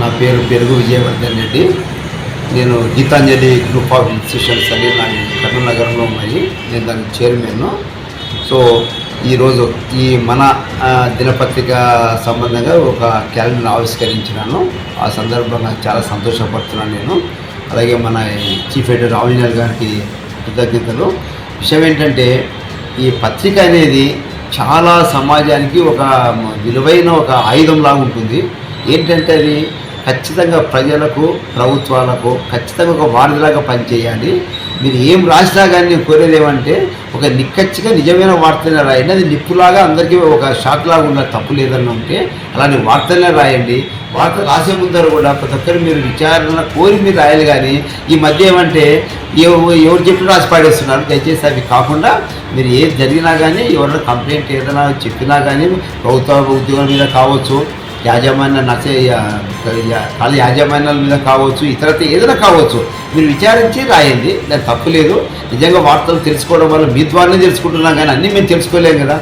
నా పేరు పెరుగు విజయవర్ధన్ రెడ్డి. నేను గీతాంజలి గ్రూప్ ఆఫ్ ఇన్స్టిట్యూషన్స్ అని నా కర్నూలు నగరంలో ఉన్నాయి నేను దానికి చైర్మన్ సో ఈరోజు ఈ మన దినపత్రిక సంబంధంగా ఒక క్యాలెండర్ ఆవిష్కరించినాను. ఆ సందర్భంగా చాలా సంతోషపడుతున్నాను నేను. అలాగే మన చీఫ్ ఎడిటర్ రావినర్ గారికి కృతజ్ఞతలు. విషయం ఏంటంటే ఈ పత్రిక అనేది చాలా సమాజానికి ఒక విలువైన ఒక ఆయుధంలాగా ఉంటుంది. ఏంటంటే అది ఖచ్చితంగా ప్రజలకు ప్రభుత్వాలకు ఖచ్చితంగా ఒక వారధిలాగా పనిచేయాలి. మీరు ఏం రాసినా కానీ నేను కోరేది ఏమంటే ఒక నిక్కచ్చిగా నిజమైన వార్తనే రాయండి. అది నిప్పులాగా అందరికీ ఒక షాక్ లాగా ఉన్న తప్పు లేదన్నా ఉంటే అలాంటి వార్తలనే రాయండి. వార్త రాసే ముందర కూడా ప్రతి ఒక్కరు మీరు విచారణ కోరి మీరు రాయాలి కానీ ఈ మధ్య ఏమంటే ఎవరు చెప్పినా రాసి పాడేస్తున్నారు. దయచేసి అవి కాకుండా మీరు ఏది జరిగినా కానీ ఎవరైనా కంప్లైంట్ ఏదైనా చెప్పినా కానీ ప్రభుత్వ ఉద్యోగం మీద కావచ్చు యాజమాన్య నచ్చ వాళ్ళ యాజమాన్యాల మీద కావచ్చు ఇతరత ఏదైనా కావచ్చు మీరు విచారించి రాయండి. దాని తప్పు లేదు. నిజంగా వార్తలు తెలుసుకోవడం వల్ల మీ ద్వారానే తెలుసుకుంటున్నాం కానీ అన్నీ మేము తెలుసుకోలేం కదా.